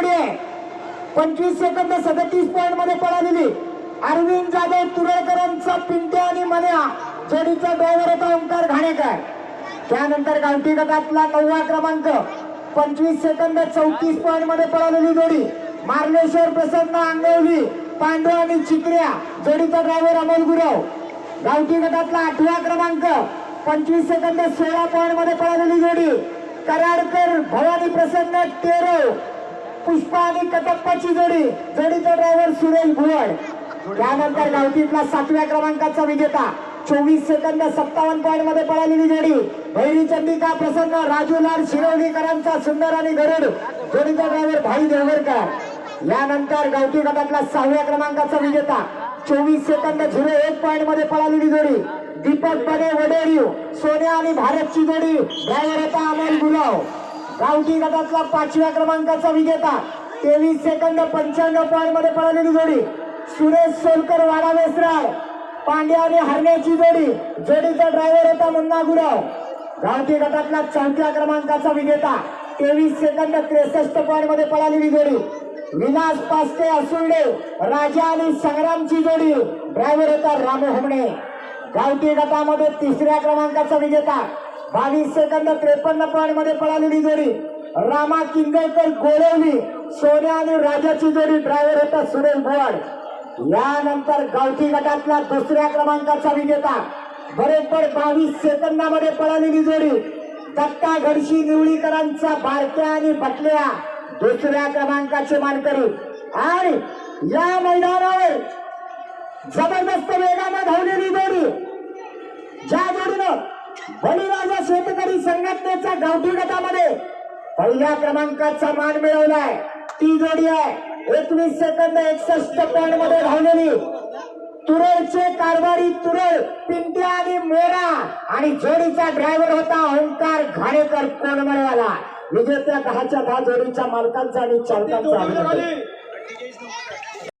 जोडी आहे. पंचवीस सेकंद सदतीस पॉईंटमध्ये पळालेली. अरविंद जाधव तुरळकरांचा पिंट्या आणि मन्या. जोडीचा ड्रायव्हर होता ओंकार घाणेकर. त्यानंतर गावठी गटातला नववा क्रमांक. पंचवीस सेकंद चौतीस पॉईंटमध्ये पळालेली जोडी. मार्लेश्वर प्रसन्न आंगवली पांडव आणि चिकऱ्या. जोडीचा ड्रायव्हर अमोल गुरव. गावठी गटातला आठवा क्रमांक. पंचवीस सेकंद सोळा पॉईंटमध्ये पळालेली जोडी. कराडकर भवानी प्रसन्न तेरव पुष्पा आणि कटप्पाची जोडी. जोडीचा ड्रायव्हर सुरेश भुवड. त्यानंतर गावतीतला सातव्या क्रमांकाचा विजेता. चोवीस सेकंद सत्तावन्न पॉईंटमध्ये पळालेली जोडी. भैरी चंदिका प्रसन्न राजूलाल शिरोडीकरांचा सुंदर आणि गरुड. जोडीचा ड्रायव्हर भाई देवरकर यानंतर गावठी गटातला सहाव्या क्रमांकाचा विजेता. चोवीस सेकंद झिरो एक पॉईंटमध्ये पळालेली जोडी. दीपक बने वडेरीव सोन्या आणि भारतची जोडी. ड्रायव्हर होता अमोल गुलाव गावठी गटातला पाचव्या क्रमांकाचा विजेता तेवीस सेकंद पंच्याण्णव पॉईंटमध्ये पळालेली जोडी सुरेश सोलकर वाडा वेसराळ पांड्या आणि हरण्याची जोडी जोडीचा ड्रायव्हर होता मुन्ना गुराव. गावठी गटातला चौथ्या क्रमांकाचा विजेता तेवीस सेकंद त्रेसष्ट पॉईंटमध्ये पळालेली जोडी विनाश पास्ते असुर्डे राजा आणि संग्रामची जोडी ड्रायव्हर होता रामू हमणे. गावठी गटामध्ये तिसऱ्या क्रमांकाचा विजेता बावीस सेकंद त्रेपन्न पॉईंटमध्ये पळालेली जोडी. रामा किंजळकर गोळवली. सोन्या आणि राजाची जोडी ड्रायव्हर होता सुरेश भोवाड यानंतर गावठी गटातला दुसऱ्या क्रमांकाचा विजेता. बरोबर बावीस सेकंदामध्ये पळालेली जोडी. दत्ता घडशी निवळीकरांचा बारक्या आणि बटल्या. दुसऱ्या क्रमांकाचे मानकरी. आणि या मैदानावर जबरदस्त वेगानं धावलेली जोडी. संघटनेच्या गावठी गटामध्ये पहिल्या क्रमांकाचा मान मिळवलाय. ती जोडी आहे. एकवीस सेकंद एकसष्ट पॉईंटमध्ये धावलेली. तुरळचे कारभारी तुरळ पिंट्या आणि मेरा आणि जोडीचा ड्रायव्हर होता ओंकार घाणेकर कोणमळवाला विजेत्या दहाच्या दहा जोडीच्या मालकांचा आणि चालकांचा